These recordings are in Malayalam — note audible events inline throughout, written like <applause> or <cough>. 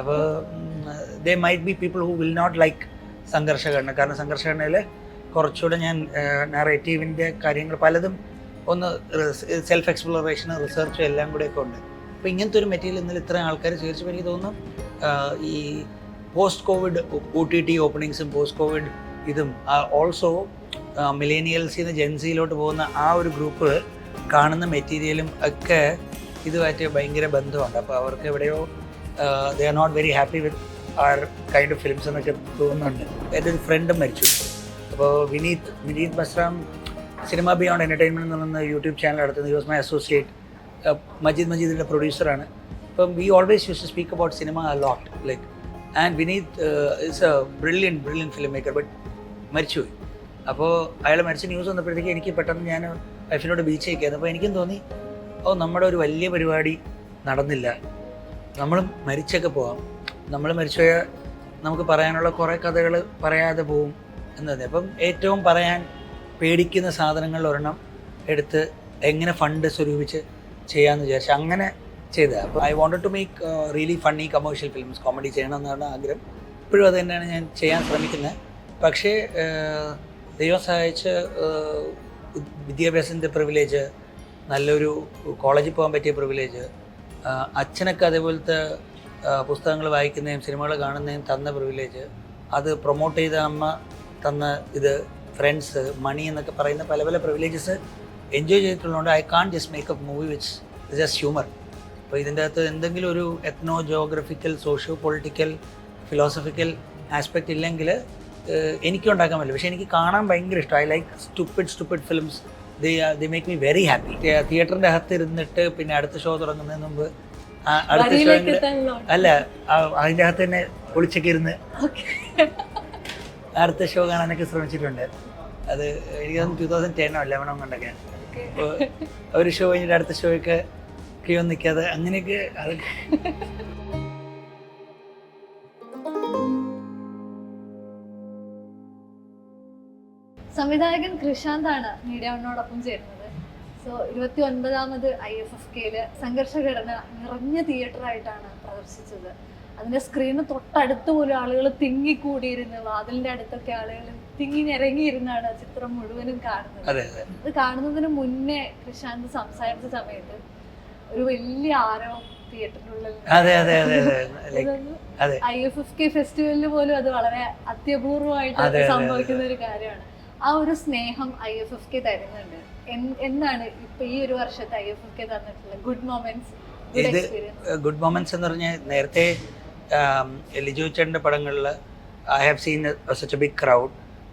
അപ്പോൾ they might be people who will not like Sangharshaghadana. കാരണം സംഘർഷഘടനയിൽ കുറച്ചുകൂടെ ഞാൻ നറേറ്റീവിന്റെ കാര്യങ്ങൾ പലതും ഒന്ന് സെൽഫ് എക്സ്പ്ലോറേഷൻ റിസർച്ചും എല്ലാം കൂടെയൊക്കെ ഉണ്ട്. അപ്പോൾ ഇങ്ങനത്തെ ഒരു മെറ്റീരിയൽ ഇന്നലെ ഇത്രയും ആൾക്കാർ സ്വീകരിച്ചപ്പോൾ എനിക്ക് തോന്നുന്നു ഈ post covid O T T ഓപ്പണിങ്സും post Covid ഇതും ഓൾസോ മിലേനിയൽസിൽ നിന്ന് ജെൻസിയിലോട്ട് പോകുന്ന ആ ഒരു ഗ്രൂപ്പ് കാണുന്ന മെറ്റീരിയലും ഒക്കെ ഇതുമായിട്ട് ഭയങ്കര ബന്ധമുണ്ട്. അപ്പോൾ അവർക്ക് എവിടെയോ they are not very happy with our kind of films എന്നൊക്കെ തോന്നുന്നുണ്ട്. എന്റെ ഒരു ഫ്രണ്ടും മരിച്ചു. അപ്പോൾ വിനീത് വിനീത് ബസ്റാം സിനിമ ബിയോണ്ട് എന്റർടൈൻമെന്റ് എന്ന് പറയുന്ന യൂട്യൂബ് ചാനൽ നടത്തുന്നത് he was my associate Majeed മജീദിന്റെ പ്രൊഡ്യൂസറാണ് അപ്പം we always use to speak about cinema a lot like and Vineeth is a brilliant brilliant film maker but മരിച്ചുപോയി. അപ്പോൾ അയാൾ മരിച്ച ന്യൂസ് വന്നപ്പോഴത്തേക്ക് എനിക്ക് പെട്ടെന്ന് ഞാൻ വൈഫിനോട് ബീച്ചേക്കായിരുന്നു അപ്പോൾ എനിക്കും തോന്നി ഓ നമ്മുടെ ഒരു വലിയ പരിപാടി നടന്നില്ല. നമ്മളും മരിച്ചൊക്കെ പോവാം. നമ്മൾ മരിച്ചുപോയാൽ നമുക്ക് പറയാനുള്ള കുറേ കഥകൾ പറയാതെ പോവും എന്നത് അപ്പം ഏറ്റവും പറയാൻ പേടിക്കുന്ന സാധനങ്ങളിൽ ഒരെണ്ണം എടുത്ത് എങ്ങനെ ഫണ്ട് സ്വരൂപിച്ച് ചെയ്യാമെന്ന് വിചാരിച്ചു അങ്ങനെ ചെയ്തത്. അപ്പോൾ I want to make really funny commercial films comedy ചെയ്യണമെന്നാണ് ആഗ്രഹം. ഇപ്പോഴും അത് തന്നെയാണ് ഞാൻ ചെയ്യാൻ ശ്രമിക്കുന്നത് പക്ഷേ ഏഹ്, ദൈവം സഹായിച്ച് ഏഹ്, വിദ്യാഭ്യാസത്തിന്റെ പ്രിവിലേജ് നല്ലൊരു കോളേജിൽ പോകാൻ പറ്റിയ പ്രിവിലേജ് അച്ഛനൊക്കെ അതേപോലത്തെ പുസ്തകങ്ങൾ വായിക്കുന്നതും സിനിമകൾ കാണുന്നതും തന്ന പ്രിവിലേജ് അത് പ്രൊമോട്ട് ചെയ്ത അമ്മ തന്ന ഇത് ഫ്രണ്ട്സ് മണി എന്നൊക്കെ പറയുന്ന പല പല privileges enjoy ചെയ്തിട്ടുള്ളതുകൊണ്ട് I can just make up movie which just humour അപ്പോൾ ഇതിന്റെ അകത്ത് എന്തെങ്കിലും ഒരു ethno geographical socio political philosophical aspect ഇല്ലെങ്കിൽ എനിക്ക് ഉണ്ടാക്കാൻ പറ്റില്ല. പക്ഷേ എനിക്ക് കാണാൻ ഭയങ്കര ഇഷ്ടം. I like stupid stupid films they they make me very happy തിയേറ്ററിന്റെ അകത്ത് ഇരുന്നിട്ട് പിന്നെ അടുത്ത ഷോ തുടങ്ങുന്നതിന് മുമ്പ് അടുത്ത ഷോ അല്ല അതിന്റെ അതിന്റെ അകത്ത് തന്നെ ഒളിച്ചൊക്കെ ഇരുന്ന് അടുത്ത ഷോ കാണാനൊക്കെ ശ്രമിച്ചിട്ടുണ്ട്. അത് എനിക്ക് തോന്നുന്നു ടൂ തൗസൻഡ് ടെനോ ലെവനോ കൊണ്ടൊക്കെയാണ് അപ്പോൾ ഒരു ഷോ കഴിഞ്ഞിട്ട് അടുത്ത ഷോയൊക്കെ ക്യൂ നിൽക്കാതെ അങ്ങനെയൊക്കെ അതൊക്കെ സംവിധായകൻ കൃഷാന്താണ് മീഡിയ വണ്ണോടൊപ്പം ചേരുന്നത്. സോ ഇരുപത്തി ഒൻപതാമത് ഐ എഫ് എഫ് കെയിൽ സംഘർഷഘടന നിറഞ്ഞ തിയേറ്ററായിട്ടാണ് പ്രദർശിച്ചത്. അതിന്റെ സ്ക്രീന് തൊട്ടടുത്ത് പോലും ആളുകൾ തിങ്ങിക്കൂടിയിരുന്ന് വാതിലിന്റെ അടുത്തൊക്കെ ആളുകൾ തിങ്ങി നിരങ്ങിയിരുന്നാണ് ചിത്രം മുഴുവനും കാണുന്നത്. അതെ കാണുന്നതിന് മുന്നേ കൃഷാന്ത് സംസാരിച്ച സമയത്ത് ഒരു വലിയ ആരോ തിയേറ്ററിനുള്ളിൽ ഐ എഫ് എഫ് കെ ഫെസ്റ്റിവലിന് പോലും അത് വളരെ അത്യപൂർവമായിട്ട് അതെ, അതെ, സംഭവിക്കുന്ന ഒരു കാര്യമാണ്. ആ ഒരു സ്നേഹം ഐ എഫ് എഫ് കെ തരുന്നുണ്ട്. എന്താണ് ഇപ്പൊ ഈ ഒരു വർഷത്തെ ഐ എഫ് എഫ് കെ തന്നിട്ടുള്ള ഗുഡ് മൊമെന്റ്സ് ഇത് ഗുഡ് മൊമെന്റ്സ് എന്ന് പറഞ്ഞാൽ നേരത്തെ ലിജോ ചേട്ടന്റെ പടങ്ങളിൽ I have seen such a big crowd.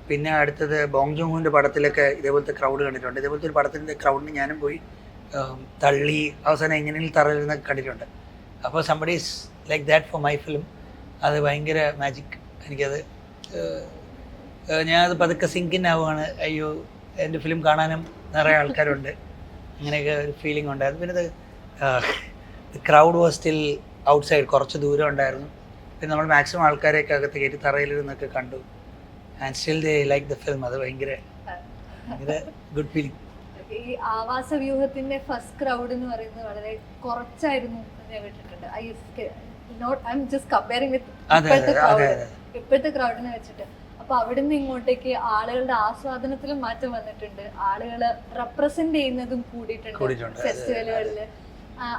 പിന്നെ അടുത്തത് ബോങ് ജോങ്ങിന്റെ പടത്തിലൊക്കെ ഇതേപോലത്തെ ക്രൗഡ് കണ്ടിട്ടുണ്ട്. ഇതേപോലത്തെ ഒരു പടത്തിന്റെ ക്രൗഡിന് ഞാനും പോയി തള്ളി അവസാനം എങ്ങനെയും തറയിരുന്ന കണ്ടിട്ടുണ്ട്. അപ്പോൾ somebody's like that for my film അത് ഭയങ്കര മാജിക് എനിക്കത് ഞാനത് പതുക്കെ സിങ്കിൻ ആവുകയാണ് അയ്യോ എന്റെ ഫിലിം കാണാനും നിറയെ ആൾക്കാരുണ്ട്. അങ്ങനെയൊക്കെ ഒരു ഫീലിംഗ് ഉണ്ടായിരുന്നു. പിന്നെ ഇത് crowd was still outside കുറച്ച് ദൂരം ഉണ്ടായിരുന്നു. പിന്നെ നമ്മൾ മാക്സിമം ആൾക്കാരെയൊക്കെ അകത്ത് കയറ്റി തറയിലിരുന്നൊക്കെ കണ്ടു. And still they like the film അത് ഭയങ്കര ഭയങ്കര ഗുഡ് ഫീലിംഗ് ഈ ആവാസ വ്യൂഹത്തിന്റെ ഫസ്റ്റ് ക്രൗഡ് എന്ന് പറയുന്നത് വളരെ കുറച്ചായിരുന്നു ഞാൻ കേട്ടിട്ടുണ്ട്. I not I'm just comparing with ഇപ്പോഴത്തെ ക്രൗഡിനെ വെച്ചിട്ട്. അപ്പൊ അവിടുന്ന് ഇങ്ങോട്ടേക്ക് ആളുകളുടെ ആസ്വാദനത്തിലും മാറ്റം വന്നിട്ടുണ്ട്. ആളുകൾ റെപ്രസെന്റ് ചെയ്യുന്നതും കൂടിയിട്ടുണ്ട് ഫെസ്റ്റിവലുകളിൽ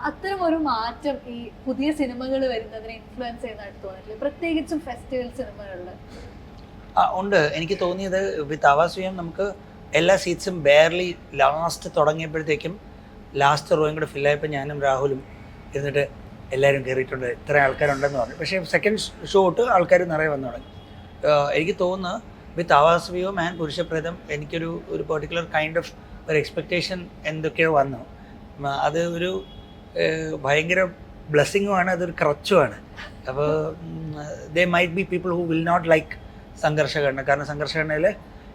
അത്തരം ഒരു മാറ്റം ഈ പുതിയ സിനിമകൾ വരുന്നതിനെ ഇൻഫ്ലുവൻസ് ചെയ്യുന്നതായിട്ട് തോന്നിയിട്ടില്ല പ്രത്യേകിച്ചും ഫെസ്റ്റിവൽ സിനിമകളിൽ ഉണ്ട്. എനിക്ക് തോന്നിയത് വിത്ത് ആവാസ്വയം നമുക്ക് എല്ലാ സീറ്റ്സും ബെയർലി ലാസ്റ്റ് തുടങ്ങിയപ്പോഴത്തേക്കും ലാസ്റ്റ് റോയും കൂടെ ഫില്ലായപ്പോൾ ഞാനും രാഹുലും ഇരുന്നിട്ട് എല്ലാവരും കയറിയിട്ടുണ്ട് ഇത്ര ആൾക്കാരുണ്ടെന്ന് പറഞ്ഞു. പക്ഷേ സെക്കൻഡ് ഷോട്ട് ആൾക്കാർ നിറയെ വന്നു തുടങ്ങി എനിക്ക് തോന്നുന്നു വിത്ത് ആവാസ് വ്യൂ മാൻ പുരുഷപ്രേതം എനിക്കൊരു ഒരു പെർട്ടിക്കുലർ കൈൻഡ് ഓഫ് ഒരു എക്സ്പെക്റ്റേഷൻ എന്തൊക്കെയോ വന്നു. അത് ഒരു ഭയങ്കര ബ്ലെസ്സിങ്ങുമാണ് അതൊരു ക്രച്ചുമാണ് അപ്പോൾ they might be people who will not like Sangharshaghadana. കാരണം സംഘർഷഘടനയിൽ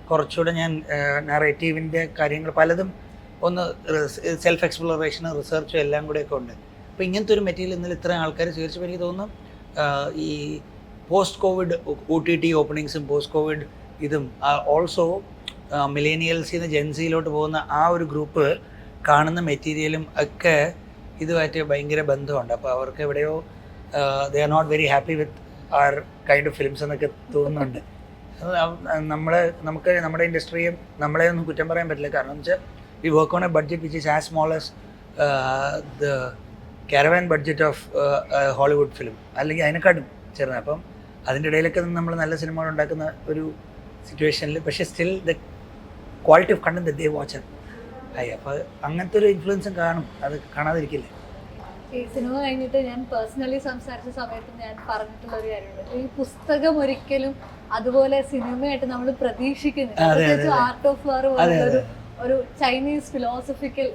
കുറച്ചുകൂടെ ഞാൻ നറേറ്റീവിന്റെ കാര്യങ്ങൾ പലതും ഒന്ന് സെൽഫ് എക്സ്പ്ലോറേഷനും റിസർച്ചും എല്ലാം കൂടെയൊക്കെ ഉണ്ട്. അപ്പോൾ ഇങ്ങനത്തെ ഒരു മെറ്റീരിയൽ ഇന്നലെ ഇത്രയും ആൾക്കാർ സ്വീകരിച്ചപ്പോൾ എനിക്ക് തോന്നുന്നു ഈ post covid O T T ഓപ്പണിങ്സും post Covid ഇതും ഓൾസോ മിലേനിയൽസിൽ നിന്ന് ജെൻസിയിലോട്ട് പോകുന്ന ആ ഒരു ഗ്രൂപ്പ് കാണുന്ന മെറ്റീരിയലും ഒക്കെ ഇതുമായിട്ട് ഭയങ്കര ബന്ധമുണ്ട്. അപ്പോൾ അവർക്ക് എവിടെയോ they are not very happy with our kind of films എന്നൊക്കെ തോന്നുന്നുണ്ട്. നമ്മൾ നമുക്ക് നമ്മുടെ ഇൻഡസ്ട്രിയും നമ്മളെ ഒന്നും കുറ്റം പറയാൻ പറ്റില്ല. കാരണം വെച്ചാൽ we work on a budget which is as small as the caravan budget of Hollywood film അല്ലെങ്കിൽ അതിനെക്കാട്ടും ചെറുതാണ്. അപ്പം അതിന്റെ ഇടയിലൊക്കെ നമ്മൾ നല്ല സിനിമകൾ ഉണ്ടാക്കുന്ന ഒരു സിറ്റുവേഷനിൽ പക്ഷേ still the quality of content they watch ആയി അപ്പോൾ അങ്ങനത്തെ ഒരു ഇൻഫ്ലുവൻസും കാണും. അത് കാണാതിരിക്കില്ല? ഈ സിനിമ കഴിഞ്ഞിട്ട് ഞാൻ പേഴ്സണലി സംസാരിച്ച സമയത്ത് ഞാൻ പറഞ്ഞിട്ടുള്ള ഒരു കാര്യമുണ്ട്. ഈ പുസ്തകം ഒരിക്കലും അതുപോലെ സിനിമയായിട്ട് നമ്മൾ പ്രതീക്ഷിക്കുന്നില്ല. അതെ. ആർട്ട് ഓഫ് വാർ ഒരു Chinese philosophical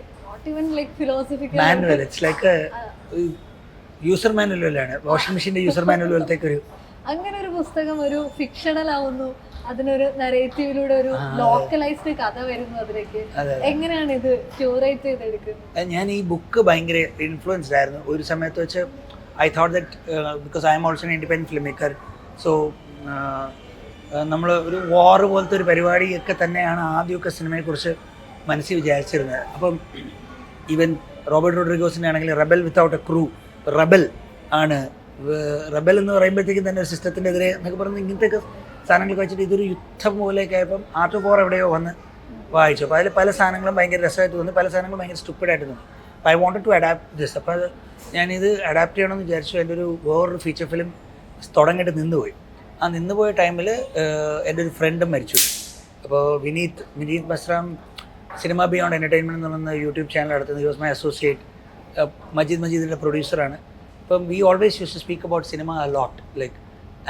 not even like philosophical manual it's like user manual മാനുവലാണ് washing മെഷീന്റെ യൂസർ മാനുവൽ പോലത്തേക്ക് ഒരു <laughs> അങ്ങനെ ഒരു പുസ്തകം ഒരു ഫിക്ഷണൽ ആവുന്നു. അതിനൊരു നരേറ്റീവിലൂടെ ഒരു ലോക്കലൈസ്ഡ് കഥ വരുന്നു അതിലേക്ക്. എങ്ങനെയാണ് ഇത് ക്യൂറേറ്റ് ചെയ്തെടുക്കുന്നത്? ഞാൻ ഈ ബുക്ക് ഭയങ്കര ഇൻഫ്ലുവൻസ്ഡ് ആയിരുന്നു. ഒരു സമയത്ത് വെച്ച് I thought that because I'm also independent film maker so നമ്മൾ ഒരു വാർ പോലത്തെ ഒരു പരിപാടിയൊക്കെ തന്നെയാണ് ആദ്യമൊക്കെ സിനിമയെക്കുറിച്ച് മനസ്സിൽ വിചാരിച്ചിരുന്നത്. അപ്പം ഈവൻ റോബർട്ട് റോഡ്രിഗോസിന്റെ ആണെങ്കിൽ rebel without a crew. Rebel ആണ്. റബൽ എന്ന് പറയുമ്പോഴത്തേക്കും തന്നെ ഒരു സിസ്റ്റത്തിന്റെ എതിരെ എന്നൊക്കെ പറയുന്നത് ഇങ്ങനത്തെയൊക്കെ സാധനങ്ങളൊക്കെ വെച്ചിട്ട് ഇതൊരു യുദ്ധം പോലെയൊക്കെ ആയപ്പം ആർട്ട് ഫോർ എവിടെയോ വന്ന് വായിച്ചു. അപ്പോൾ അതിൽ പല സാധനങ്ങളും ഭയങ്കര രസമായിട്ട് തോന്നി പല സാധനങ്ങളും ഭയങ്കര സ്റ്റുപ്പിഡായിട്ട് തോന്നി അപ്പോൾ I wanted to adapt this അപ്പോൾ ഞാനിത് അഡാപ്റ്റ് ചെയ്യണമെന്ന് വിചാരിച്ചു. എന്റെ ഒരു വേറൊരു ഫീച്ചർ ഫിലിം തുടങ്ങിയിട്ട് നിന്നുപോയി. ആ നിന്നുപോയ ടൈമിൽ എന്റെ ഒരു ഫ്രണ്ടും മരിച്ചു അപ്പോൾ വിനീത് വിനീത് ബസ്റാം സിനിമ ബിയോണ്ട് എന്റർടൈൻമെന്റ് എന്ന് പറയുന്ന യൂട്യൂബ് ചാനൽ നടത്തുന്നത് വാസ് മൈ അസോസിയേറ്റ് മജീദ് മജീദിന്റെ പ്രൊഡ്യൂസറാണ് അപ്പം we always use to speak about cinema a lot like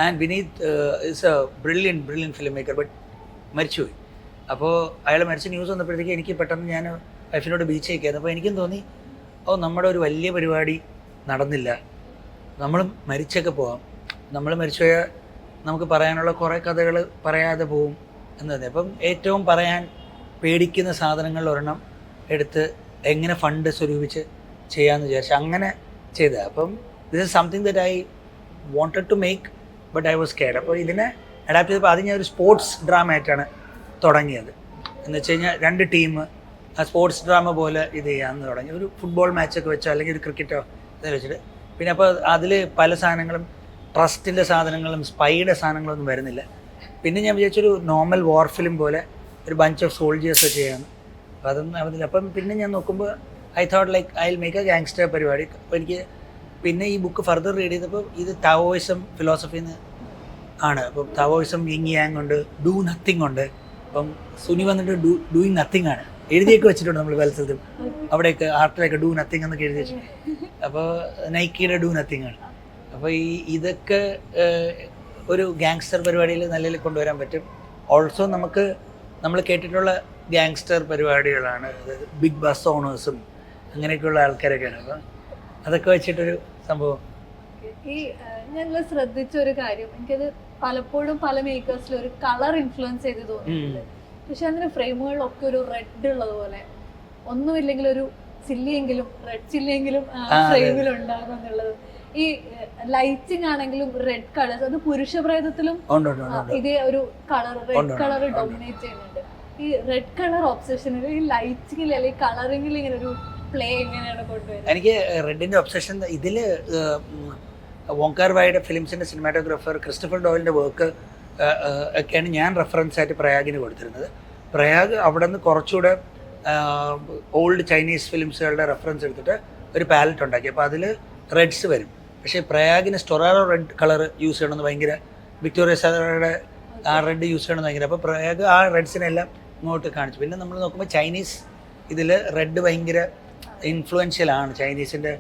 and Vineeth is a brilliant brilliant film maker but മരിച്ചുപോയി. അപ്പോൾ അയാൾ മരിച്ച ന്യൂസ് വന്നപ്പോഴത്തേക്ക് എനിക്ക് പെട്ടെന്ന് ഞാൻ വൈഫിനോട് ബീച്ചേക്കായിരുന്നു അപ്പോൾ എനിക്കും തോന്നി ഓ നമ്മുടെ ഒരു വലിയ പരിപാടി നടന്നില്ല. നമ്മൾ മരിച്ചൊക്കെ പോവാം. നമ്മൾ മരിച്ചുപോയാൽ നമുക്ക് പറയാനുള്ള കുറേ കഥകൾ പറയാതെ പോവും എന്നത് അപ്പം ഏറ്റവും പറയാൻ പേടിക്കുന്ന സാധനങ്ങളിൽ ഒരെണ്ണം എടുത്ത് എങ്ങനെ ഫണ്ട് സ്വരൂപിച്ച് ചെയ്യാമെന്ന് വിചാരിച്ചു അങ്ങനെ ചെയ്ത അപ്പം this is something that I wanted to make but I was care അപ്പോൾ ഇതിനെ അഡാപ്റ്റ് ചെയ്തപ്പോൾ അത് ഞാൻ ഒരു സ്പോർട്സ് ഡ്രാമ ആയിട്ടാണ് തുടങ്ങിയത്. എന്ന് വെച്ച് കഴിഞ്ഞാൽ രണ്ട് ടീം ആ സ്പോർട്സ് ഡ്രാമ പോലെ ഇത് ചെയ്യാമെന്ന് തുടങ്ങി. ഒരു ഫുട്ബോൾ മാച്ചൊക്കെ വെച്ചോ അല്ലെങ്കിൽ ഒരു ക്രിക്കറ്റോ ഇത് വെച്ചിട്ട്. പിന്നെ അപ്പോൾ അതിൽ പല സാധനങ്ങളും ട്രസ്റ്റിന്റെ സാധനങ്ങളും സ്പൈയുടെ സാധനങ്ങളൊന്നും വരുന്നില്ല. പിന്നെ ഞാൻ വിചാരിച്ചൊരു നോർമൽ വാർ ഫിലിം പോലെ ഒരു ബഞ്ച് ഓഫ് സോൾജിയേഴ്സ് ചെയ്യാണ്. അപ്പോൾ അതൊന്നും ആവുന്നില്ല അപ്പം പിന്നെ ഞാൻ നോക്കുമ്പോൾ I thought like I make a gangster പരിപാടി. അപ്പോൾ എനിക്ക് പിന്നെ ഈ ബുക്ക് ഫർദർ റീഡ് ചെയ്തപ്പോൾ ഇത് താവോയിസം ഫിലോസഫിന്ന് ആണ്. അപ്പം താവോയിസം യിങ് യാങ് ഉണ്ട് ഡൂ നത്തിങ് ഉണ്ട്. അപ്പം സുനി വന്നിട്ട് ഡൂ ഡൂയിങ് നത്തിങ് ആണ്. എഴുതിയൊക്കെ വെച്ചിട്ടുണ്ട് നമ്മൾ പല അവിടെയൊക്കെ ആർട്ടിലൊക്കെ ഡൂ നത്തിങ് എന്നൊക്കെ എഴുതി വെച്ചിട്ടുണ്ട്. അപ്പോൾ നൈക്കിയുടെ ഡൂ നത്തിങ് ആണ്. അപ്പോൾ ഈ ഇതൊക്കെ ഒരു ഗാങ്സ്റ്റർ പരിപാടിയിൽ നല്ല കൊണ്ടുവരാൻ പറ്റും. ഓൾസോ നമുക്ക് നമ്മൾ കേട്ടിട്ടുള്ള ഗ്യാങ്സ്റ്റർ പരിപാടികളാണ്. ബിഗ് ബസ് ഓണേഴ്സും അങ്ങനെയൊക്കെയുള്ള ആൾക്കാരൊക്കെയാണ്. അപ്പം അതൊക്കെ വെച്ചിട്ടൊരു സംഭവം. ഈ ഞങ്ങൾ ശ്രദ്ധിച്ച ഒരു കാര്യം. എനിക്കത് പലപ്പോഴും പല മേക്കേഴ്സിലും ഒരു കളർ ഇൻഫ്ലുവൻസ് ചെയ്ത് തോന്നിയിട്ടുണ്ട്. പക്ഷെ അതിന് ഫ്രെയിമുകളിലൊക്കെ ഒരു റെഡ് ഉള്ളത് പോലെ. ഒന്നുമില്ലെങ്കിൽ ഒരു ചില്ലിയെങ്കിലും റെഡ് ചില്ലിയെങ്കിലും ഫ്രെയിമിൽ ഉണ്ടാകും എന്നുള്ളത്. ഈ ലൈറ്റിംഗ് ആണെങ്കിലും റെഡ് കളേഴ്സ് അത് പുരുഷ പ്രേതത്തിലും ഇതേ ഒരു കളർ റെഡ് കളർ ഡോമിനേറ്റ് ചെയ്യുന്നുണ്ട്. ഈ റെഡ് കളർ ഒബ്സെഷനിൽ ഈ ലൈറ്റിംഗിൽ അല്ലെങ്കിൽ കളറിംഗിൽ ഇങ്ങനെ ഒരു പ്ലേ എങ്ങനെയാണ് കൊണ്ടുവരുന്നത്? എനിക്ക് റെഡിന്റെ ഒബ്സഷൻ ഇതിൽ വോങ്കാർ വായുടെ ഫിലിംസിന്റെ സിനിമാറ്റോഗ്രാഫർ ക്രിസ്റ്റഫർ ഡോയിലിന്റെ വർക്ക് ഒക്കെയാണ് ഞാൻ റെഫറൻസ് ആയിട്ട് പ്രയാഗിന് കൊടുത്തിരുന്നത്. പ്രയാഗ് അവിടെ നിന്ന് കുറച്ചുകൂടെ ഓൾഡ് ചൈനീസ് ഫിലിംസുകളുടെ റെഫറൻസ് എടുത്തിട്ട് ഒരു പാലറ്റ് ഉണ്ടാക്കി. അപ്പോൾ അതിൽ റെഡ്സ് വരും. പക്ഷേ പ്രയാഗിന് സ്റ്റൊറാറോ റെഡ് കളർ യൂസ് ചെയ്യണമെന്ന് ഭയങ്കര വിക്ടോറിയ സാറയുടെ ആ റെഡ് യൂസ് ചെയ്യണമെന്ന് ഭയങ്കര അപ്പോൾ പ്രയാഗ് ആ റെഡ്സിനെല്ലാം ഇങ്ങോട്ട് കാണിച്ചു. പിന്നെ നമ്മൾ നോക്കുമ്പോൾ ചൈനീസ് ഇതിൽ റെഡ് ഭയങ്കര ഇൻഫ്ലുവൻഷ്യൽ ആണ്. ചൈനീസിന്റെ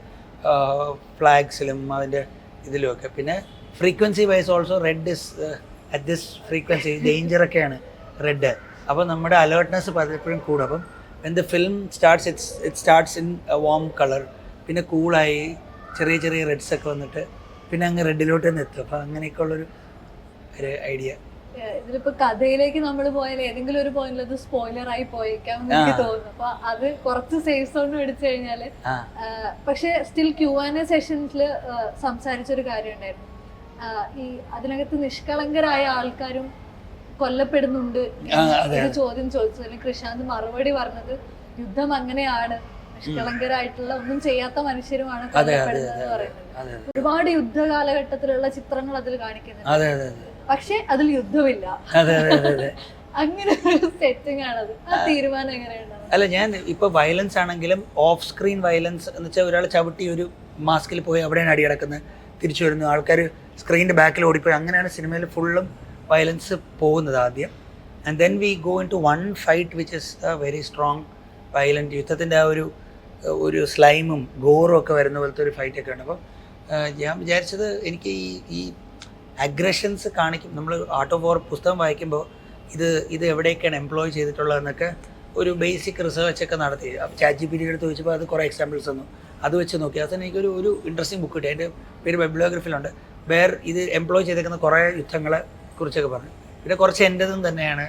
ഫ്ലാഗ്സിലും അതിന്റെ ഇതിലുമൊക്കെ. പിന്നെ frequency wise also red is at this frequency ഡേഞ്ചറൊക്കെയാണ് red അപ്പോൾ നമ്മുടെ അലേർട്ട്നെസ് പലപ്പോഴും കൂടും. അപ്പം when the film starts it's it starts in warm colour പിന്നെ കൂളായി ചെറിയ ചെറിയ റെഡ്സ് ഒക്കെ വന്നിട്ട് പിന്നെ അങ്ങ് റെഡിലോട്ട് തന്നെ എത്തും. അപ്പോൾ അങ്ങനെയൊക്കെ ഉള്ളൊരു ഒരു ഐഡിയ ഇതിലിപ്പോ കഥയിലേക്ക് നമ്മൾ പോയാൽ ഏതെങ്കിലും ഒരു പോയിന്റിൽ അത് സ്പോയിലർ ആയി പോയേക്കാം എന്ന് എനിക്ക്. തോന്നുന്നു. അപ്പൊ അത് കുറച്ച് സേഫ് സോൺ എടുത്തു കഴിഞ്ഞാൽ പക്ഷെ സ്റ്റിൽ ക്യു ആൻ എ സെഷൻസിൽ സംസാരിച്ചൊരു കാര്യം ഉണ്ടായിരുന്നു. ഈ അതിനകത്ത് നിഷ്കളങ്കരായ ആൾക്കാരും കൊല്ലപ്പെടുന്നുണ്ട്. ചോദ്യം ചോദിച്ചു അല്ലെങ്കിൽ കൃഷാന്ത് മറുപടി പറഞ്ഞത് യുദ്ധം അങ്ങനെയാണ്. നിഷ്കളങ്കരായിട്ടുള്ള ഒന്നും ചെയ്യാത്ത മനുഷ്യരുമാണ് കൊല്ലപ്പെടുന്നത് പറയുന്നത്. ഒരുപാട് യുദ്ധ കാലഘട്ടത്തിലുള്ള ചിത്രങ്ങൾ അതിൽ കാണിക്കുന്നുണ്ട്. അതെ പക്ഷെ അതിൽ യുദ്ധമില്ല. <laughs> അങ്ങനെ ഒരു സെറ്റിംഗ് ആണത്. ആ തീരുമാനം എങ്ങനെയാണ് അല്ല ഞാൻ ഇപ്പൊ വയലൻസ് ആണെങ്കിലും ഓഫ് സ്ക്രീൻ വയലൻസ് എന്ന് വെച്ചാൽ ഒരാൾ ചവിട്ടി ഒരു മാസ്കിൽ പോയി അവിടെയാണ് അടി കിടക്കുന്നത് തിരിച്ചു വരുന്നു ആൾക്കാർ സ്ക്രീനിന്റെ ബാക്കിൽ ഓടിപ്പോയി. അങ്ങനെയാണ് സിനിമയിൽ ഫുള്ളും വയലൻസ് പോകുന്നത് ആദ്യം. And then we go into one fight which is a very strong violent യുദ്ധത്തിന്റെ ആ ഒരു ഒരു സ്ലൈമും ഗോറും ഒക്കെ വരുന്ന പോലത്തെ ഒരു ഫൈറ്റൊക്കെ ഉണ്ട്. അപ്പം ഞാൻ വിചാരിച്ചത് എനിക്ക് ഈ ഈ അഗ്രഷൻസ് കാണിക്കും. നമ്മൾ ആർട്ട് ഓഫ് വാർ പുസ്തകം വായിക്കുമ്പോൾ ഇത് ഇത് എവിടെയൊക്കെയാണ് എംപ്ലോയ് ചെയ്തിട്ടുള്ളതെന്നൊക്കെ ഒരു ബേസിക് റിസർച്ച് ഒക്കെ നടത്തി. ചാറ്റ് ജി പി ടി എടുത്ത് ചോദിച്ചപ്പോൾ അത് കുറേ എക്സാമ്പിൾസ് തന്നു. അത് വെച്ച് നോക്കി. അത് തന്നെ എനിക്കൊരു ഒരു ഇൻട്രസ്റ്റിംഗ് ബുക്ക് കിട്ടി. അതിന്റെ പേര് ബൈബ്ലോഗ്രഫിയിലുണ്ട് വേർ ഇത് എംപ്ലോയ് ചെയ്തേക്കുന്ന കുറേ യുദ്ധങ്ങളെ കുറിച്ചൊക്കെ പറഞ്ഞു. പിന്നെ കുറച്ച് എന്റെതും തന്നെയാണ്.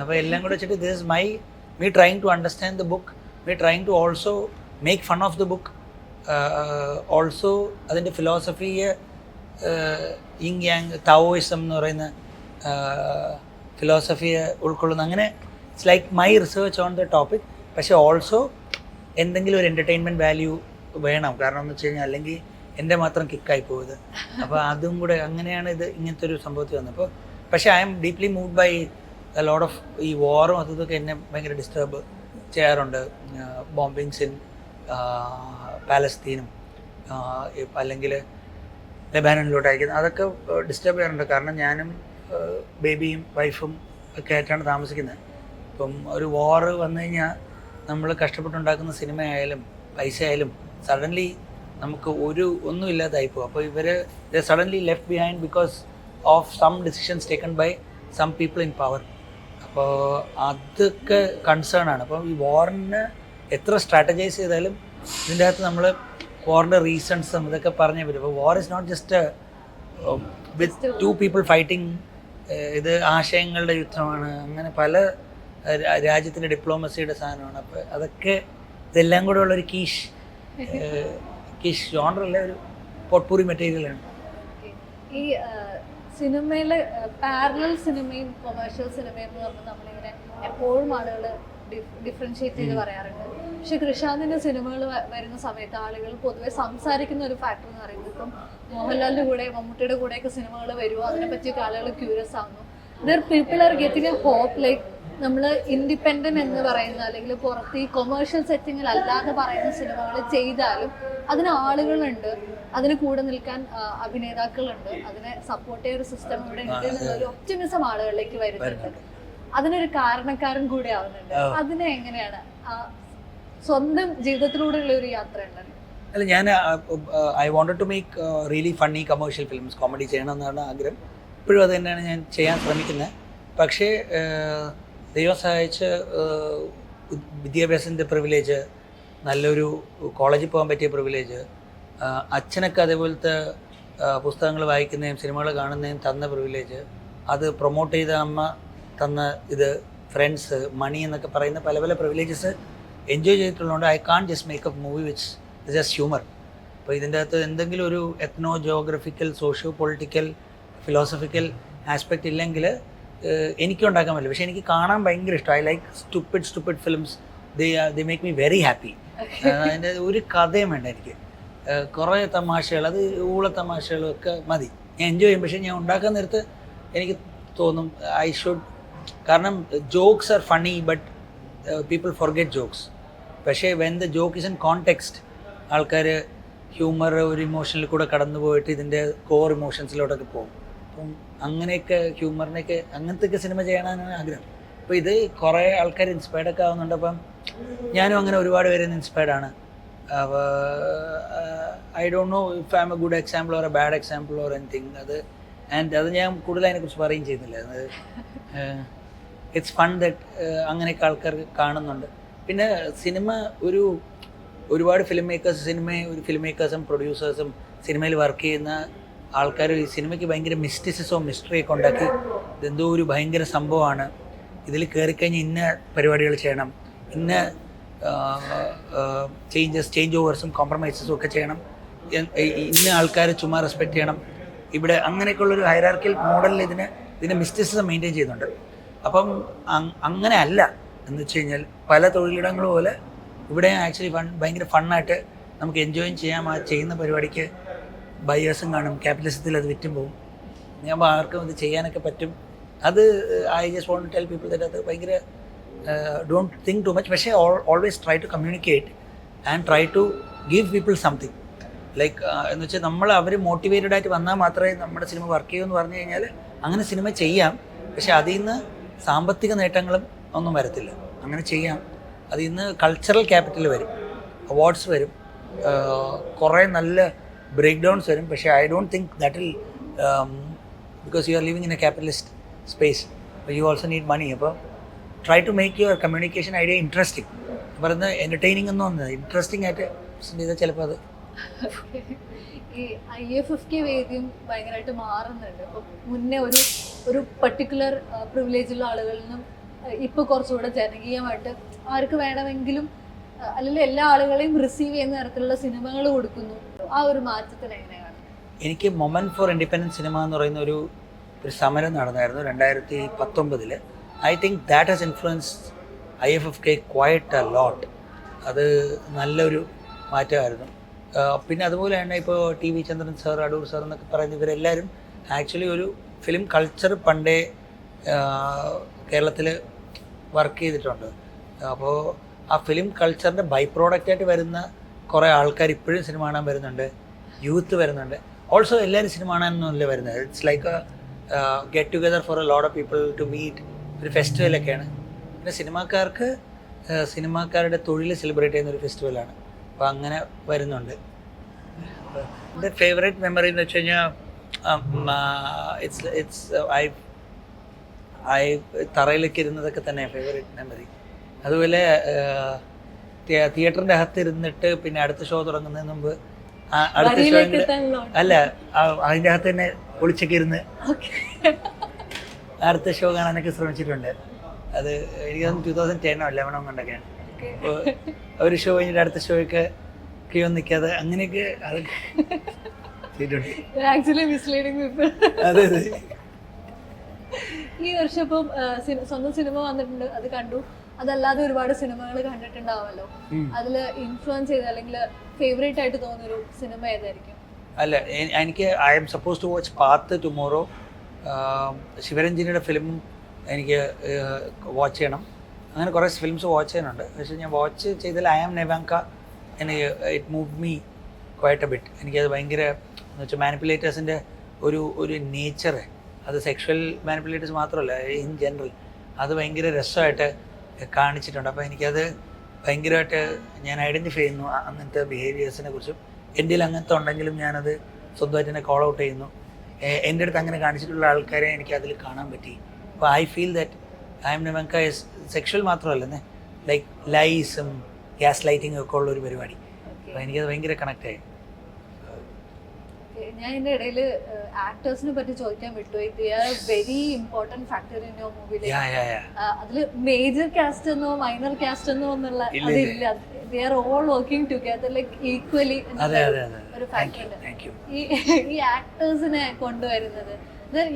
അപ്പോൾ എല്ലാം കൂടെ വെച്ചിട്ട് this my me trying to understand the book me trying to also make fun of the book also അതിന്റെ ഫിലോസഫിയെ ഇങ് യാങ് താവോയിസം എന്ന് പറയുന്ന ഫിലോസഫിയെ ഉൾക്കൊള്ളുന്ന അങ്ങനെ it's like my research on the topic പക്ഷേ ഓൾസോ എന്തെങ്കിലും ഒരു എന്റർടൈൻമെന്റ് വാല്യൂ വേണം. കാരണം എന്ന് വെച്ച് കഴിഞ്ഞാൽ അല്ലെങ്കിൽ എന്റെ മാത്രം കിക്കായി പോകുന്നത് അപ്പോൾ അതും കൂടെ അങ്ങനെയാണ് ഇത് ഇങ്ങനത്തെ ഒരു സംഭവത്തിൽ വന്നത്. അപ്പോൾ പക്ഷേ I'm deeply move by load of ഈ വാറും അതും ഇതൊക്കെ എന്നെ ഭയങ്കര ഡിസ്റ്റർബ് ചെയ്യാറുണ്ട്. ബോംബിങ്സ് ഇൻ പാലസ്തീനും അല്ലെങ്കിൽ ലെബാനനിലോട്ട് അയക്കുന്നത് അതൊക്കെ ഡിസ്റ്റർബ് ചെയ്യാറുണ്ട്. കാരണം ഞാനും ബേബിയും വൈഫും ഒക്കെ ആയിട്ടാണ് താമസിക്കുന്നത്. ഇപ്പം ഒരു വാറ് വന്നു കഴിഞ്ഞാൽ നമ്മൾ കഷ്ടപ്പെട്ടുണ്ടാക്കുന്ന സിനിമ ആയാലും പൈസ ആയാലും സഡൻലി നമുക്ക് ഒരു ഒന്നും ഇല്ലാതായി പോകും അപ്പോൾ ഇവർ suddenly left behind because of some decisions taken by some people in power അപ്പോൾ അതൊക്കെ കൺസേൺ ആണ്. അപ്പോൾ ഈ വാറിന് എത്ര സ്ട്രാറ്റജൈസ് ചെയ്താലും ഇതിന്റെ അകത്ത് നമ്മൾ വാറിന്റെ റീസൺസും ഇതൊക്കെ പറഞ്ഞേ പറ്റും. അപ്പോൾ war is not just with two people fighting ഇത് ആശയങ്ങളുടെ യുദ്ധമാണ്. അങ്ങനെ പല രാജ്യത്തിന്റെ ഡിപ്ലോമസിയുടെ സാധനമാണ്. അപ്പോൾ അതൊക്കെ ഇതെല്ലാം കൂടെ ഉള്ളൊരു കീഷ് കീഷ് ജോണറല്ല ഒരു പൊട്ടൂറി മെറ്റീരിയലാണ് ഈ സിനിമയിലെ പാരലൽ സിനിമയും കൊമേഴ്ഷ്യൽ സിനിമയും എന്ന് പറഞ്ഞാൽ നമ്മളിങ്ങനെ എപ്പോഴും ആളുകൾ ഡിഫറൻഷിയേറ്റ് ചെയ്ത് പറയാറുണ്ട്. പക്ഷെ കൃഷാന്തിന്റെ സിനിമകൾ വരുന്ന സമയത്ത് ആളുകൾ പൊതുവെ സംസാരിക്കുന്ന ഒരു ഫാക്ടർ എന്ന് പറയുന്നത് ഇപ്പം മോഹൻലാലിന്റെ കൂടെ മമ്മൂട്ടിയുടെ കൂടെയൊക്കെ സിനിമകൾ വരുമോ അതിനെപ്പറ്റിയൊക്കെ ആളുകൾ ക്യൂരിയസ് ആകുന്നു there people are getting a hope like നമ്മൾ ഇൻഡിപെൻഡന്റ് എന്ന് പറയുന്ന അല്ലെങ്കിൽ പുറത്ത് ഈ കൊമേഴ്ഷ്യൽ സെറ്റിങ്ങിൽ അല്ലാതെ പറയുന്ന സിനിമകൾ ചെയ്താലും അതിന് ആളുകളുണ്ട്. അതിന് കൂടെ നിൽക്കാൻ അഭിനേതാക്കളുണ്ട്. അതിനെ സപ്പോർട്ട് ചെയ്യുന്ന ഒരു സിസ്റ്റം ഇവിടെ ഉണ്ട് എന്നുള്ളൊരു ഒപ്റ്റിമിസം ആളുകളിലേക്ക് വരുന്നുണ്ട്. അതിനൊരു കാരണക്കാരൻ കൂടെ ആവുന്നുണ്ട്. അതിനെ എങ്ങനെയാണ് സ്വന്തം ജീവിതത്തിലൂടെയുള്ള ഒരു യാത്ര ഉണ്ടല്ലോ? അല്ല ഞാൻ I wanted to make really funny commercial films comedy ചെയ്യണം എന്നാണ് ആഗ്രഹം. ഇപ്പോഴും അത് തന്നെയാണ് ഞാൻ ചെയ്യാൻ ശ്രമിക്കുന്നത്. പക്ഷേ ദൈവം സഹായിച്ച് വിദ്യാഭ്യാസത്തിന്റെ പ്രിവിലേജ് നല്ലൊരു കോളേജിൽ പോകാൻ പറ്റിയ പ്രിവിലേജ് അച്ഛനൊക്കെ അതേപോലത്തെ പുസ്തകങ്ങൾ വായിക്കുന്നതും സിനിമകൾ കാണുന്നതും തന്ന പ്രിവിലേജ് അത് പ്രൊമോട്ട് ചെയ്ത അമ്മ തന്ന ഇത് ഫ്രണ്ട്സ് മണി എന്നൊക്കെ പറയുന്ന പല പല privileges enjoy ചെയ്തിട്ടുള്ളതുകൊണ്ട് I can just make up movie which is just humour അപ്പോൾ ഇതിന്റെ അകത്ത് എന്തെങ്കിലും ഒരു ethno geographical socio political philosophical aspect ഇല്ലെങ്കിൽ എനിക്ക് ഉണ്ടാക്കാൻ പറ്റില്ല. പക്ഷെ എനിക്ക് കാണാൻ ഭയങ്കര ഇഷ്ടം. I like stupid stupid films they they make me very happy അതിന്റെ ഒരു കഥയും വേണ്ട എനിക്ക്. കുറേ തമാശകൾ അത് ഊള തമാശകളൊക്കെ മതി. ഞാൻ എൻജോയ് ചെയ്യും. പക്ഷേ ഞാൻ ഉണ്ടാക്കാൻ നേരത്ത് എനിക്ക് തോന്നും ഐ ഷുഡ് കാരണം jokes are funny but people forget jokes പക്ഷേ when the joke is in context ആൾക്കാർ ഹ്യൂമർ ഒരു ഇമോഷനിൽ കൂടെ കടന്നു പോയിട്ട് ഇതിന്റെ കോർ ഇമോഷൻസിലോട്ടൊക്കെ പോകും. അപ്പം അങ്ങനെയൊക്കെ ഹ്യൂമറിനെയൊക്കെ അങ്ങനത്തെയൊക്കെ സിനിമ ചെയ്യണമെന്നാണ് ആഗ്രഹം. അപ്പോൾ ഇത് കുറേ ആൾക്കാർ ഇൻസ്പയർഡ് ഒക്കെ ആവുന്നുണ്ട്. അപ്പം ഞാനും അങ്ങനെ ഒരുപാട് പേര് ഇൻസ്പയർഡ് ആണ്. I don't know if I'm a good example or a bad example or anything അത് ആൻഡ് അത് ഞാൻ കൂടുതൽ അതിനെക്കുറിച്ച് പറയുകയും ചെയ്യുന്നില്ല. അത് ഇറ്റ്സ് ഫൺ ദറ്റ് അങ്ങനെയൊക്കെ ആൾക്കാർ കാണുന്നുണ്ട്. പിന്നെ സിനിമ ഒരു ഒരുപാട് ഫിലിം മേക്കേഴ്സ് സിനിമ ഒരു ഫിലിം മേക്കേഴ്സും പ്രൊഡ്യൂസേഴ്സും സിനിമയിൽ വർക്ക് ചെയ്യുന്ന ആൾക്കാർ ഈ സിനിമയ്ക്ക് ഭയങ്കര മിസ്റ്റിസിസോ മിസ്റ്ററിയൊക്കെ ഉണ്ടാക്കി. ഇതെന്തോ ഒരു ഭയങ്കര സംഭവമാണ്. ഇതിൽ കയറിക്കഴിഞ്ഞ് ഇന്ന പരിപാടികൾ ചെയ്യണം. ഇന്ന ചേഞ്ചസ് ചേഞ്ച് ഓവേഴ്സും കോംപ്രമൈസസും ഒക്കെ ചെയ്യണം. ഇന്ന ആൾക്കാരെ ചുമ്മാ റെസ്പെക്റ്റ് ചെയ്യണം. ഇവിടെ അങ്ങനെയൊക്കെയുള്ളൊരു ഹൈറാർക്കിൽ മോഡലിൽ ഇതിനെ ഇതിനെ മിസ്റ്റിസിസം മെയിന്റെയിൻ ചെയ്യുന്നുണ്ട്. അപ്പം അങ്ങനെ അല്ല. എന്ന് വെച്ച് കഴിഞ്ഞാൽ പല തൊഴിലിടങ്ങളും പോലെ ഇവിടെ ആക്ച്വലി ഫൺ ഭയങ്കര ഫണ്ണായിട്ട് നമുക്ക് എൻജോയ് ചെയ്യാൻ ചെയ്യുന്ന പരിപാടിക്ക് ബയേഴ്സും കാണും ക്യാപിറ്റലിസത്തിൽ അത് വിറ്റും പോകും. ഞാൻ ആർക്കും ഇത് ചെയ്യാനൊക്കെ പറ്റും. അത് I just want tell people that അത് ഭയങ്കര ഡോണ്ട് തിങ്ക് ടു മച്ച് പക്ഷേ always try to communicate and try to give people something like എന്ന് വെച്ചാൽ നമ്മൾ അവർ മോട്ടിവേറ്റഡ് ആയിട്ട് വന്നാൽ മാത്രമേ നമ്മുടെ സിനിമ വർക്ക് ചെയ്യൂ എന്ന് പറഞ്ഞു കഴിഞ്ഞാൽ അങ്ങനെ സിനിമ ചെയ്യാം. പക്ഷേ അതിൽ നിന്ന് സാമ്പത്തിക നേട്ടങ്ങളും ഒന്നും വരത്തില്ല. അങ്ങനെ ചെയ്യാം. അതിൽ നിന്ന് കൾച്ചറൽ ക്യാപിറ്റൽ വരും. അവാർഡ്സ് വരും. കുറേ നല്ല ബ്രേക്ക് ഡൗൺസ് വരും. പക്ഷേ I don't think that will because you are living in a capitalist space you also need money അപ്പോൾ try to make your communication idea interesting പറയുന്നത് എന്റർടൈനിങ് എന്ന് പറഞ്ഞത് ഇൻട്രസ്റ്റിംഗ് ആയിട്ട് ചെയ്താൽ ചിലപ്പോൾ അത് ഈ ഐ എഫ് എഫ് കെ വേദിയും ഭയങ്കരമായിട്ട് മാറുന്നുണ്ട്. മുന്നേ ഒരു ഒരു പർട്ടിക്കുലർ പ്രിവിലേജുള്ള ആളുകളിൽ നിന്നും ഇപ്പോൾ കുറച്ചുകൂടെ ജനകീയമായിട്ട് ആർക്ക് വേണമെങ്കിലും അല്ലെങ്കിൽ എല്ലാ ആളുകളെയും റിസീവ് ചെയ്യുന്ന തരത്തിലുള്ള സിനിമകൾ കൊടുക്കുന്നു. ആ ഒരു മാറ്റത്തിന് എങ്ങനെയാണ്? എനിക്ക് മൊമെന്റ് ഫോർ ഇൻഡിപെൻഡൻസ് സിനിമ എന്ന് പറയുന്ന ഒരു ഒരു സമരം നടന്നായിരുന്നു രണ്ടായിരത്തി പത്തൊമ്പതിൽ I think that has influence I F F K quite a lot അത് നല്ലൊരു മാറ്റമായിരുന്നു. പിന്നെ അതുപോലെ തന്നെ ഇപ്പോൾ T V Chandran sir Adoor sir എന്നൊക്കെ പറയുന്ന ഇവരെല്ലാവരും ആക്ച്വലി ഒരു ഫിലിം കൾച്ചർ പണ്ടേ കേരളത്തിൽ വർക്ക് ചെയ്തിട്ടുണ്ട്. അപ്പോൾ ആ ഫിലിം കൾച്ചറിന്റെ ബൈ പ്രോഡക്റ്റായിട്ട് വരുന്ന കുറേ ആൾക്കാർ ഇപ്പോഴും സിനിമ കാണാൻ വരുന്നുണ്ട്. യൂത്ത് വരുന്നുണ്ട്. ഓൾസോ എല്ലാവരും സിനിമ കാണാനൊന്നുമില്ല വരുന്നത്. It's like get together for a load of people to meet ഒരു ഫെസ്റ്റിവലൊക്കെയാണ് പിന്നെ സിനിമാക്കാർക്ക് സിനിമാക്കാരുടെ തൊഴിൽ സെലിബ്രേറ്റ് ചെയ്യുന്ന ഒരു ഫെസ്റ്റിവലാണ് അപ്പോൾ അങ്ങനെ വരുന്നുണ്ട്. എന്റെ ഫേവറേറ്റ് മെമ്മറി എന്ന് വെച്ച് കഴിഞ്ഞാൽ ഇറ്റ്സ് ഇറ്റ്സ് ഐ ഐ തറയിലേക്ക് ഇരുന്നതൊക്കെ തന്നെ ഫേവറേറ്റ് മെമ്മറി അതുപോലെ തിയേറ്ററിന്റെ അകത്ത് ഇരുന്നിട്ട് പിന്നെ അടുത്ത ഷോ തുടങ്ങുന്നതിന് മുമ്പ് അടുത്ത ഷോ അല്ല അതിന്റെ അകത്ത് തന്നെ ഒളിച്ചൊക്കെ ഇരുന്ന് അടുത്ത ഷോ കാണാനൊക്കെ ശ്രമിച്ചിട്ടുണ്ട്. അത് എനിക്ക് തോന്നുന്നു ടൂ തൗസൻഡ് ടെനോ ലെവനോ കൊണ്ടൊക്കെയാണ് ഒരു ഷോ കഴിഞ്ഞിട്ട് അടുത്ത ഷോയ്ക്ക് ക്യൂ നിൽക്കാതെ അങ്ങനെയൊക്കെ അത് ചെയ്തിട്ടുണ്ട്. ആക്ച്വലി മിസ്ലീഡിങ് പീപ്പിൾ അതെ അതെ. ഈ വർഷം ഇപ്പം സ്വന്തം സിനിമ വന്നിട്ടുണ്ട്. അത് കണ്ടു. അതല്ലാതെ ഒരുപാട് സിനിമകൾ കണ്ടിട്ടുണ്ടാവുമല്ലോ. അതിൽ അതിൽ ഇൻഫ്ലുവൻസ് ചെയ്ത അല്ലെങ്കിൽ ഫേവറേറ്റ് ആയിട്ട് തോന്നിയൊരു സിനിമ ഏതായിരിക്കും? അല്ല എനിക്ക് I'm suppose to watch Path tomorrow ശിവരഞ്ജിനിയുടെ film എനിക്ക് വാച്ച് ചെയ്യണം. അങ്ങനെ കുറേ ഫിലിംസ് വാച്ച് ചെയ്യാനുണ്ട്. പക്ഷേ ഞാൻ വാച്ച് ചെയ്തതിൽ ഐ ആം നെവാങ്ക എനിക്ക് it move me quite a bit എനിക്കത് ഭയങ്കര എന്ന് വെച്ചാൽ മാനിപ്പുലേറ്റേഴ്സിന്റെ ഒരു ഒരു നേച്ചർ അത് സെക്ഷൽ മാനിപ്പുലേറ്റേഴ്സ് മാത്രമല്ല ഇൻ ജനറൽ അത് ഭയങ്കര രസമായിട്ട് കാണിച്ചിട്ടുണ്ട്. അപ്പോൾ എനിക്കത് ഭയങ്കരമായിട്ട് ഞാൻ ഐഡന്റിഫൈ ചെയ്യുന്നു അങ്ങനത്തെ ബിഹേവിയേഴ്സിനെ കുറിച്ചും എന്റെ അങ്ങനത്തെ ഉണ്ടെങ്കിലും ഞാനത് സ്വന്തമായിട്ട് തന്നെ കോൾ ഔട്ട് ചെയ്യുന്നു. എന്റെ അടുത്ത് അങ്ങനെ കാണിച്ചിട്ടുള്ള ആൾക്കാരെ എനിക്ക് അതിൽ കാണാൻ പറ്റി. അപ്പോൾ I feel that I am നമുക്ക് സെക്ഷൽ മാത്രമല്ലെന്നേ ലൈക്ക് ലൈസും ഗ്യാസ് ലൈറ്റിങ്ങും ഒക്കെ ഉള്ള ഒരു പരിപാടി. അപ്പോൾ എനിക്കത് ഭയങ്കര കണക്റ്റ് ആയി. Okay, ഞാൻ ഇതിന്റെ ഇടയിൽ ആക്ടേഴ്സിനെ പറ്റി ചോദിക്കാൻ വിട്ടു. ഇത് are very important factor in your മൂവിയിൽ അതിൽ മേജർ കാസ്റ്റ് എന്നോ മൈനർ കാസ്റ്റ് എന്നോ എന്നുള്ള അതില്ല. They are all working together like equally ഒരു ഫാക്ടർ ഈ ഈ ആക്ടേഴ്സിനെ കൊണ്ടുവരുന്നത്.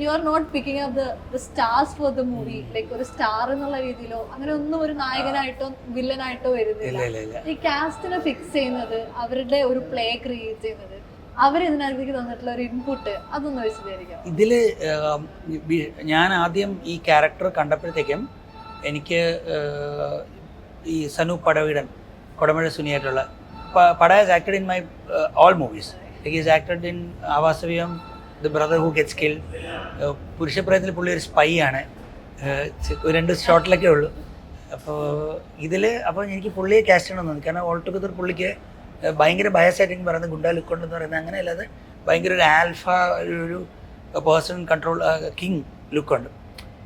You are not picking up the stars for the movie like ഒരു സ്റ്റാർ എന്നുള്ള രീതിയിലോ അങ്ങനെ ഒന്നും ഒരു നായകനായിട്ടോ വില്ലനായിട്ടോ വരുന്നില്ല. ഈ കാസ്റ്റിനെ ഫിക്സ് ചെയ്യുന്നത് അവരുടെ ഒരു പ്ലേ ക്രിയേറ്റ് ചെയ്യുന്നത്. തന്നിട്ടുള്ള ഒരു ഇൻപുട്ട് ഞാൻ ആദ്യം ഈ ക്യാരക്ടർ കണ്ടപ്പോഴത്തേക്കും എനിക്ക് ഈ സനു പടവീടൻ കൊടമഴ സുനിയായിട്ടുള്ള പട has acted in my all movies is acted in ആവാസവ്യം the brother who gets kill പുരുഷപ്രായത്തിൽ പുള്ളി ഒരു സ്പൈ ആണ്. രണ്ട് ഷോട്ടിലൊക്കെ ഉള്ളൂ. അപ്പോൾ ഇതിൽ അപ്പോൾ എനിക്ക് പുള്ളിയെ കാസ്റ്റ് ചെയ്യണമെന്ന് തോന്നി. കാരണം ഓൾ ടുഗദർ പുള്ളിക്ക് ഭയങ്കര ബയസായിട്ടെങ്കിൽ പറയുന്നത് ഗുണ്ടാ ലുക്കുണ്ട് എന്ന് പറയുന്നത് അങ്ങനെ അല്ലാതെ ഭയങ്കര ഒരു ആൽഫ ഒരു പേഴ്സൺ കൺട്രോൾ കിങ് ലുക്കുണ്ട്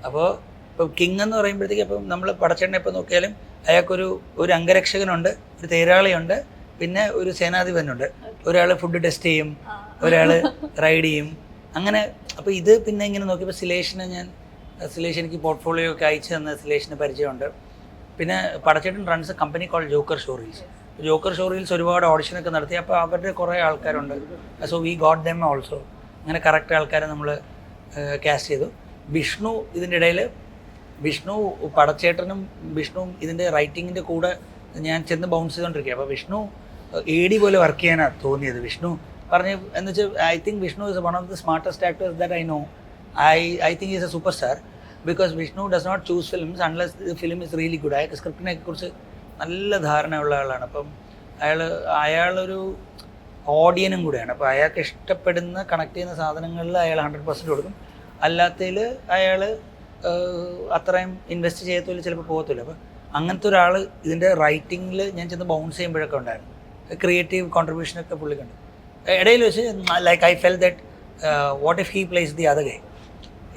അപ്പോൾ ഇപ്പം കിങ് എന്ന് പറയുമ്പോഴത്തേക്ക് അപ്പം നമ്മൾ പടച്ചെണ്ണ ഇപ്പോൾ നോക്കിയാലും അയാൾക്കൊരു ഒരു അംഗരക്ഷകനുണ്ട് ഒരു തേരാളിയുണ്ട് പിന്നെ ഒരു സേനാധിപനുണ്ട്. ഒരാൾ ഫുഡ് ടെസ്റ്റ് ചെയ്യും ഒരാൾ റൈഡ് ചെയ്യും. അങ്ങനെ അപ്പോൾ ഇത് പിന്നെ ഇങ്ങനെ നോക്കിയപ്പോൾ സിലേഷിനെ ഞാൻ സിലേഷ് എനിക്ക് പോർട്ട്ഫോളിയോ ഒക്കെ അയച്ചു തന്ന സിലേഷിന് പരിചയമുണ്ട്. പിന്നെ പടച്ചേട്ടൻ runs company call joker show reels joker showreels ഒരുപാട് ഓഡിഷനൊക്കെ നടത്തി. അപ്പോൾ അവരുടെ കുറേ ആൾക്കാരുണ്ട്. So we got them also അങ്ങനെ കറക്റ്റ് ആൾക്കാരെ നമ്മൾ കാസ്റ്റ് ചെയ്തു. വിഷ്ണു ഇതിന്റെ ഇടയിൽ വിഷ്ണു പടച്ചേട്ടനും വിഷ്ണുവും ഇതിന്റെ റൈറ്റിങ്ങിന്റെ കൂടെ ഞാൻ ചെന്ന് ബൗൺസ് ചെയ്തുകൊണ്ടിരിക്കുക അപ്പോൾ വിഷ്ണു എ ഡി പോലെ വർക്ക് ചെയ്യാനാണ് തോന്നിയത്. വിഷ്ണു പറഞ്ഞ് എന്ന് വെച്ചാൽ I think Vishnu is one of the smartest actors that I know I I think is a super star because Vishnu does not choose films unless the film is really good അയാൾക്ക് സ്ക്രിപ്റ്റിനെ കുറിച്ച് നല്ല ധാരണയുള്ള ആളാണ്. അപ്പം അയാൾ അയാളൊരു ഓഡിയനും കൂടെയാണ്. അപ്പോൾ അയാൾക്ക് ഇഷ്ടപ്പെടുന്ന കണക്ട് ചെയ്യുന്ന സാധനങ്ങളിൽ അയാൾ ഹൺഡ്രഡ് പെർസെന്റ് കൊടുക്കും. അല്ലാത്തതിൽ അയാൾ അത്രയും ഇൻവെസ്റ്റ് ചെയ്യത്തില്ല ചിലപ്പോൾ പോകത്തില്ല. അപ്പോൾ അങ്ങനത്തെ ഒരാൾ ഇതിന്റെ റൈറ്റിങ്ങിൽ ഞാൻ ചെന്ന് ബൗൺസ് ചെയ്യുമ്പോഴൊക്കെ ഉണ്ടായിരുന്നു. ക്രിയേറ്റീവ് കോൺട്രിബ്യൂഷനൊക്കെ പുള്ളിക്കുണ്ട് ഇടയിൽ വെച്ച് like I felt that what if he plays the other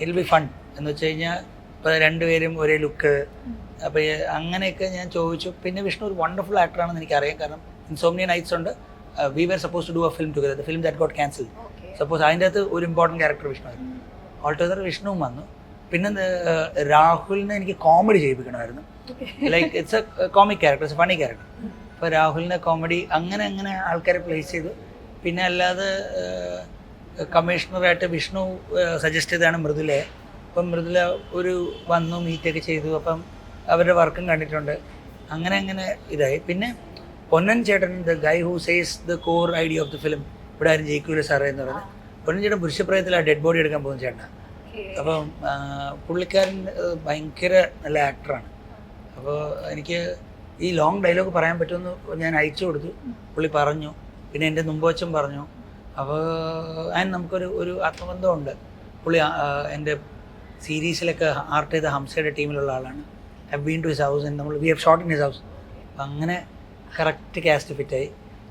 will be fun എന്ന് വെച്ച് കഴിഞ്ഞാൽ ഇപ്പോൾ രണ്ടുപേരും ഒരേ ലുക്ക് അപ്പോൾ അങ്ങനെയൊക്കെ ഞാൻ ചോദിച്ചു. പിന്നെ വിഷ്ണു ഒരു വണ്ടർഫുൾ ആക്ടറാണെന്ന് എനിക്കറിയാം. കാരണം ഇൻസോമിനിയ നൈറ്റ്സ് ഉണ്ട്. We were suppose to do a film together the film that got cancel suppose അതിന്റെ അകത്ത് ഒരു ഇമ്പോർട്ടന്റ് ക്യാരക്ടർ വിഷ്ണു ആയിരുന്നു. ഓൾട്ടുഗദർ വിഷ്ണുവും വന്നു. പിന്നെ രാഹുലിനെ എനിക്ക് comedy ചെയ്യിപ്പിക്കണമായിരുന്നു. Like it's a comic character it's funny character അപ്പോൾ രാഹുലിനെ കോമഡി അങ്ങനെ അങ്ങനെ ആൾക്കാരെ പ്ലേസ് ചെയ്തു. പിന്നെ അല്ലാതെ കമ്മീഷണറായിട്ട് വിഷ്ണു സജസ്റ്റ് ചെയ്താണ് മൃദുലയെ അപ്പം മൃദുല ഒരു വന്നു മീറ്റൊക്കെ ചെയ്തു. അപ്പം അവരുടെ വർക്കും കണ്ടിട്ടുണ്ട്. അങ്ങനെ അങ്ങനെ ഇതായി. പിന്നെ പൊന്നൻ ചേട്ടൻ the guy who says the core idea of the film ഇവിടെ ആരും ജയിക്കൂല സാറേ എന്ന് പറഞ്ഞു. പൊന്നൻ ചേട്ടൻ പുരുഷപ്രായത്തിൽ ആ ഡെഡ് ബോഡി എടുക്കാൻ പോകുന്ന ചേട്ടനാണ് അപ്പം പുള്ളിക്കാരൻ ഭയങ്കര നല്ല ആക്ടറാണ് അപ്പോൾ എനിക്ക് ഈ ലോങ് ഡയലോഗ് പറയാൻ പറ്റുമെന്ന് ഞാൻ അയച്ചു കൊടുത്തു. പുള്ളി പറഞ്ഞു. പിന്നെ എന്റെ മുമ്പ് പറഞ്ഞു. അപ്പോൾ അതിന് നമുക്കൊരു ഒരു ആത്മബന്ധമുണ്ട്. പുള്ളി എന്റെ സീരീസിലൊക്കെ ആർട്ട് ചെയ്ത ഹംസയുടെ ടീമിലുള്ള ആളാണ്. Have been to his house നമ്മൾ we have shot in his house അപ്പം അങ്ങനെ കറക്റ്റ് കാസ്റ്റ് ഫിറ്റായി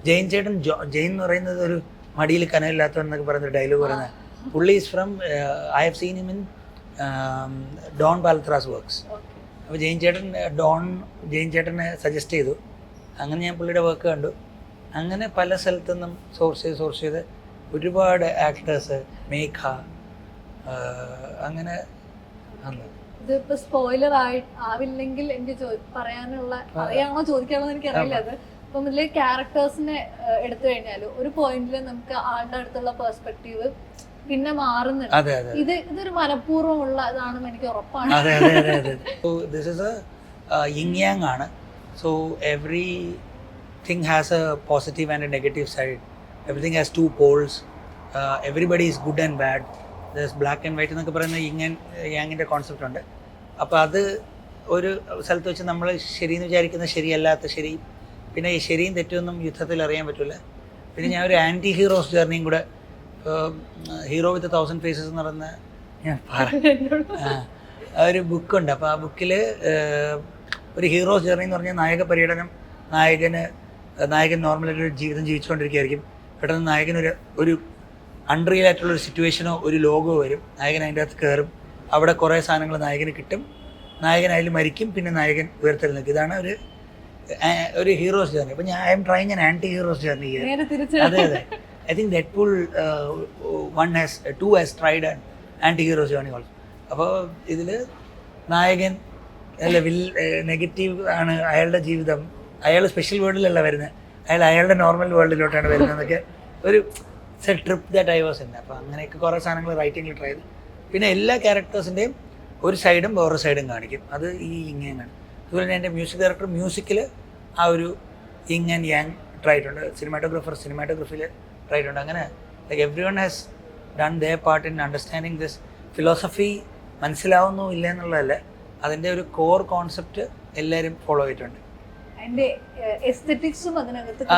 ജെയിൻ ചേട്ടൻ ജോ ജെയിൻ എന്ന് പറയുന്നത് ഒരു മടിയിൽ കനമില്ലാത്തവൻ എന്നൊക്കെ പറയുന്ന ഡയലോഗ് പറയുന്നത്. പുള്ളി is from I have seen in in Don ബാലത്രാസ് വർക്ക്സ് അപ്പോൾ ജെയിൻ ചേട്ടൻ ഡോൺ ജെയിൻ ചേട്ടനെ സജസ്റ്റ് ചെയ്തു. അങ്ങനെ ഞാൻ പുള്ളിയുടെ വർക്ക് കണ്ടു. അങ്ങനെ പല സ്ഥലത്തു നിന്നും സോഴ്സ് ചെയ്ത് സോഴ്സ് ചെയ്ത് ഒരുപാട് ആക്ടേഴ്സ് മേഘ അങ്ങനെ വന്നു ഇതിപ്പോ സ്പോയിലർ ആയി ആവില്ലെങ്കിൽ എനിക്ക് പറയാനുള്ള അറിയാണോ ചോദിക്കാണോ എനിക്ക് അറിയില്ല അത്. അപ്പം ഇതിലെ ക്യാരക്ടേഴ്സിനെ എടുത്തു കഴിഞ്ഞാൽ ഒരു പോയിന്റിൽ നമുക്ക് ആളുടെ അടുത്തുള്ള പെർസ്പെക്റ്റീവ് പിന്നെ മാറുന്നുണ്ട്. ഇത് ഇതൊരു മനഃപൂർവമുള്ള ഇതാണെന്ന് എനിക്ക് ഉറപ്പാണ്. ആണ്. So every thing has a positive and a negative side everything has two poles everybody is good and bad black and white എന്നൊക്കെ പറയുന്ന ഇങ്ങൻ യാങ്ങിന്റെ കോൺസെപ്റ്റ് ഉണ്ട്. അപ്പോൾ അത് ഒരു സ്ഥലത്ത് വെച്ച് നമ്മൾ ശരിയെന്ന് വിചാരിക്കുന്ന ശരിയല്ലാത്ത ശരി പിന്നെ ഈ ശരിയും തെറ്റൊന്നും യുദ്ധത്തിൽ അറിയാൻ പറ്റില്ല പിന്നെ ഞാൻ ഒരു ആന്റി ഹീറോസ് ജേർണിയും കൂടെ ഹീറോ വിത്ത് തൗസൻഡ് ഫേസസ് എന്ന് പറയുന്ന ഞാൻ ഒരു ബുക്കുണ്ട് അപ്പോൾ ആ ബുക്കിൽ ഒരു ഹീറോസ് ജേർണി എന്ന് പറഞ്ഞാൽ നായക പര്യടനം നായകന് നായകൻ നോർമലായിട്ട് ഒരു ജീവിതം ജീവിച്ചുകൊണ്ടിരിക്കുകയായിരിക്കും പെട്ടെന്ന് നായകൻ ഒരു ഒരു അൺറിയൽ ആയിട്ടുള്ള ഒരു സിറ്റുവേഷനോ ഒരു ലോഗോ വരും. നായകൻ അതിന്റെ അകത്ത് കയറും. അവിടെ കുറേ സാധനങ്ങൾ നായകന് കിട്ടും. നായകൻ അതിൽ മരിക്കും പിന്നെ നായകൻ ഉയർത്തെഴുന്നേക്കും ഇതാണ് ഒരു ഒരു ഹീറോസ് ജേർണി അപ്പം ഞാൻ I am trying an anti hero's journey അതെ അതെ. I think that pull one has to has tried and anti hero's journey also അപ്പോൾ ഇതിൽ നായകൻ അല്ല വിൽ നെഗറ്റീവ് ആണ് അയാളുടെ ജീവിതം. അയാൾ സ്പെഷ്യൽ വേൾഡിലല്ല വരുന്നത് അയാൾ അയാളുടെ നോർമൽ വേൾഡിലോട്ടാണ് വരുന്നതെന്നൊക്കെ ഒരു trip that I was in അപ്പോൾ അങ്ങനെയൊക്കെ കുറേ സാധനങ്ങൾ റൈറ്റിങ്ങിൽ ട്രൈ ചെയ്തു. പിന്നെ എല്ലാ ക്യാരക്ടേഴ്സിന്റെയും ഒരു സൈഡും വേറൊരു സൈഡും കാണിക്കും. അത് ഈ ഇങ്ങനെയാണ് അതുപോലെ തന്നെ എന്റെ മ്യൂസിക് ഡയറക്ടർ മ്യൂസിക്കിൽ ആ ഒരു ഇങ് ആൻഡ് യാങ് ട്രൈ ചെയ്തിട്ടുണ്ട്. സിനിമാറ്റോഗ്രാഫർ സിനിമാറ്റോഗ്രഫിയിൽ ട്രൈ ചെയ്തിട്ടുണ്ട്. അങ്ങനെ like every one has done their part in understanding this philosophy മനസ്സിലാവുന്നു ഇല്ല എന്നുള്ളതല്ല. അതിന്റെ ഒരു കോർ കോൺസെപ്റ്റ് എല്ലാവരും ഫോളോ ചെയ്തിട്ടുണ്ട്.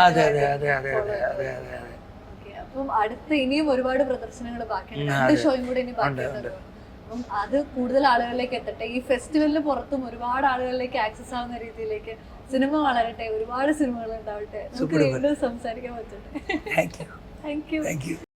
അതെ അതെ അതെ അതെ അതെ. അതെ അതെ. അപ്പം അടുത്ത് ഇനിയും ഒരുപാട് പ്രദർശനങ്ങൾ ബാക്കിയുണ്ട്. രണ്ട് ഷോയും കൂടെ ഇനി ബാക്കിയുണ്ട്. അപ്പം അത് കൂടുതൽ ആളുകളിലേക്ക് എത്തട്ടെ. ഈ ഫെസ്റ്റിവലിന് പുറത്തും ഒരുപാട് ആളുകളിലേക്ക് ആക്സസ് ആവുന്ന രീതിയിലേക്ക് സിനിമ വളരട്ടെ. ഒരുപാട് സിനിമകൾ ഉണ്ടാവട്ടെ. നമുക്ക്. വീണ്ടും സംസാരിക്കാൻ പറ്റട്ടെ. Thank you <laughs>